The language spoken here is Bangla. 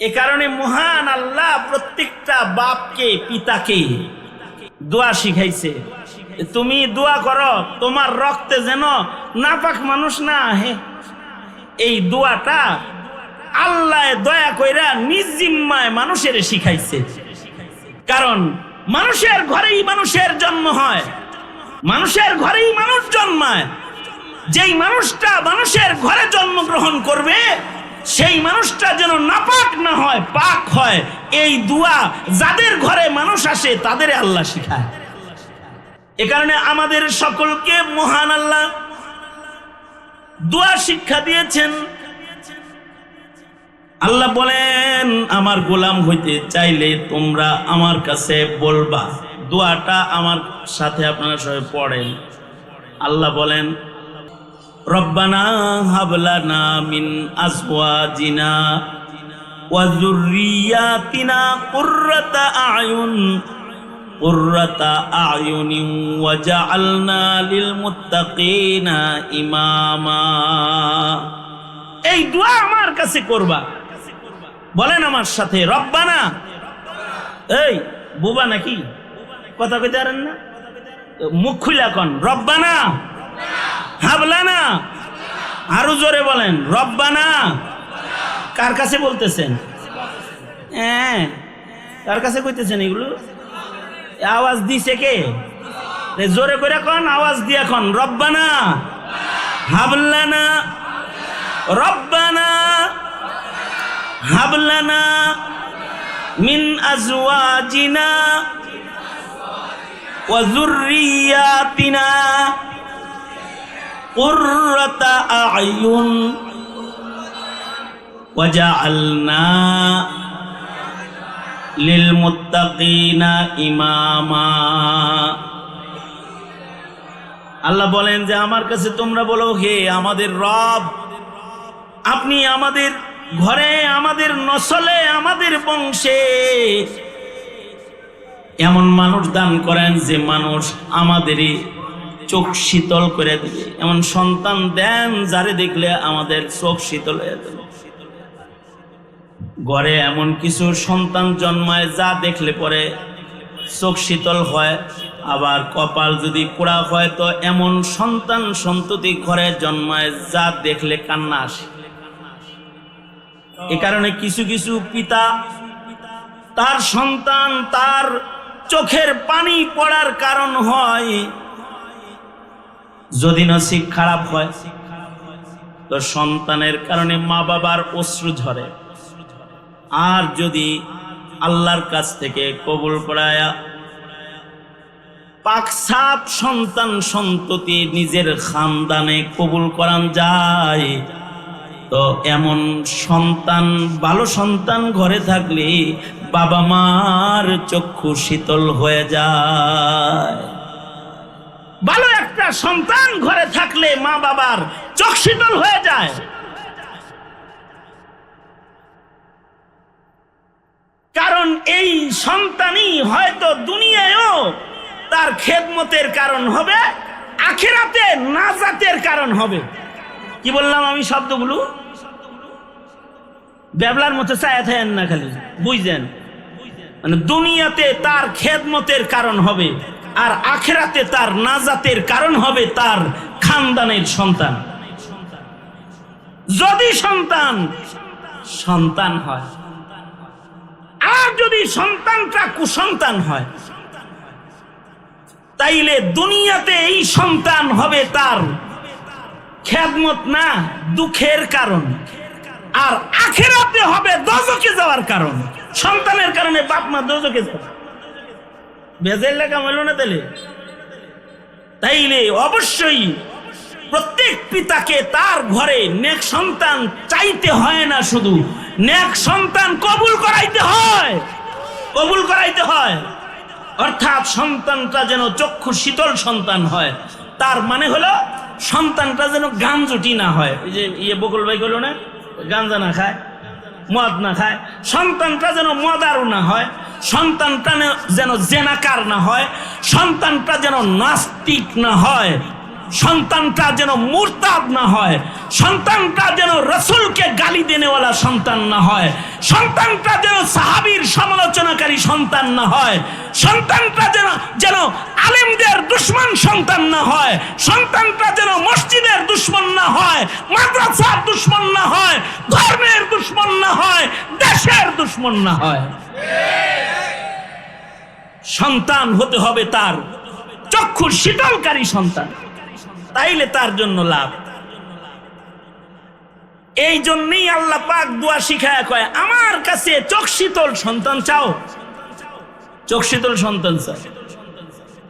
এ কারণে মহান আল্লাহ প্রত্যেকটা বাপকে, পিতাকে দোয়া শিখাইছে। তুমি দোয়া করো, তোমার রক্তে যেন নাপাক মানুষ না আহে। এই দোয়াটা আল্লাহ দয়া কইরা নিজ জিম্মায় মানুষের শিখাইছে। কারণ মানুষের ঘরেই মানুষের জন্ম হয়। মানুষের ঘরেই মানুষ জন্মায়। যেই মানুষটা মানুষের ঘরে জন্মগ্রহণ করবে সেই মানুষটা যেন নাপাক না হয়, পাক হয়। এই দুয়া যাদের ঘরে মানুষ আসে, তাদের আল্লাহ শিখায়। এ কারণে আমাদের সকলকে মহান আল্লাহ দোয়া শিক্ষা দিয়েছেন। আল্লাহ বলেন, আমার গোলাম হইতে চাইলে তোমরা আমার কাছে বলবা। দোয়াটা আমার সাথে আপনারা সবাই পড়েন। আল্লাহ বলেন রব্বানা হাবলানা মিন আজওয়াজিনা কুররাতা আয়ুন, কুররাতা আয়ুনিন ওয়াজআলনা লিল মুত্তাকিনা ইমামা। এই দোয়া আমার কাছে করবা। বলেন আমার সাথে, রব্বানা। এই, বুবা নাকি? কথা কইতে পারেন না? মুখ খুলে কন, রব্বানা। আরো জোরে বলেন রব্বানা কার কাছে বলতেছেন হ্যাঁ কার কাছে কইতেছেন এগুলো আওয়াজ দিছে কে এ জোরে করে কন আওয়াজ দিয়া কন রব্বানা হাবলানা রব্বানা হাবলানা মিন আজওয়াজিনা ওয়া যুররিয়াতিনা قرة أعين وجعلنا للمتقين إماما আল্লাহ বলেন যে আমার কাছে তোমরা বলো হে আমাদের রব আপনি আমাদের ঘরে আমাদের নসলে আমাদের বংশে এমন মানুষ দান করেন যে মানুষ আমাদেরই চোখ শীতল করে দিবে। এমন সন্তান দেন যারে দেখলে আমাদের চোখ শীতল হয়ে যাবে। ঘরে এমন কিছু সন্তান জন্মায় যা দেখলে পরে চোখ শীতল হয়। আবার কপাল যদি পোড়া হয় তো এমন সন্তান সন্ততি ঘরে জন্মায় যা দেখলে কান্না আসে। এ কারণে কিছু কিছু পিতা, তার সন্তান তার চোখের পানি পড়ার কারণ হয়। যদি নসিব খারাপ হয়, তো সন্তানের কারণে মা বাবার অশ্রু ঝরে। আর যদি আল্লাহর কাছ থেকে কবুল করায়া পাকসাপ সন্তান সন্ততি নিজের খানদানে কবুল করান যায়, তো এমন সন্তান, ভালো সন্তান ঘরে থাকলে বাবা মার চক্ষু শীতল হয়ে যায়। ভালো একটা সন্তান ঘরে থাকলে মা বাবার চোখ শীতল হয়ে যায়। কারণ এই সন্তানই হয়তো দুনিয়ায়ও তার খেদমতের কারণ হবে, আখেরাতে নাজাতের কারণ হবে। কি বললাম আমি শব্দগুলো? ব্যাবলার মতো চায় থাকেন না খালি, বুঝলেন? মানে দুনিয়াতে তার খেদমতের কারণ হবে। আর আখেরাতে তার নাজাতের কারণ হবে তার খানদানের সন্তান। যদি সন্তান সন্তান হয়। আর যদি সন্তানটা কুসন্তান হয়, তাইলে দুনিয়াতে এই সন্তান হবে তার খেদমত না, দুঃখের কারণ। আর আখেরাতে হবে দজকে যাওয়ার কারণ। সন্তানের কারণে বাপ মা দজকে যাবে। লেখা হইল না তাহলে? তাইলে অবশ্যই প্রত্যেক পিতাকে তার ঘরে নেক সন্তান চাইতে হয় না শুধু। নেক সন্তান কবুল করাইতে হয়। কবুল করাইতে হয়। অর্থাৎ সন্তানটা যেন চক্ষু শীতল সন্তান হয়। তার মানে হলো সন্তানটা যেন গাঞ্জুটি না হয়। ওই যে ইয়ে বকুল ভাই গেল না? গাঞ্জা না খায়, মদ না খায়। সন্তানটা যেন মদারু না হয়। সন্তানটা যেন জেনাকার না হয়, সন্তানটা যেন নাস্তিক না হয়, সন্তানটা যেন মুরতাদ না হয়, সন্তানটা যেন রসুলকে গালি দেনেওয়ালা সন্তান না হয়, সন্তানটা যেন সাহাবীর সমালোচনাকারী সন্তান না হয়, সন্তানটা যেন যেন আলেমদের দুশ্মন সন্তান না হয়, সন্তানটা যেন মসজিদের দুশ্মন না হয়, মাদ্রাসার দুশ্মন না হয়, ধর্মের দুশ্মন না হয়, দেশের দুশ্মন না হয়। সন্তান হতে হবে তার চক্ষু শীতলকারী সন্তান। তাইলে তার জন্য লাভ। এই জন্যই আল্লাহ পাক দোয়া শিখায়, কয়, আমার কাছে চোখ শীতল সন্তান চাও? চোখ শীতল সন্তান চাও।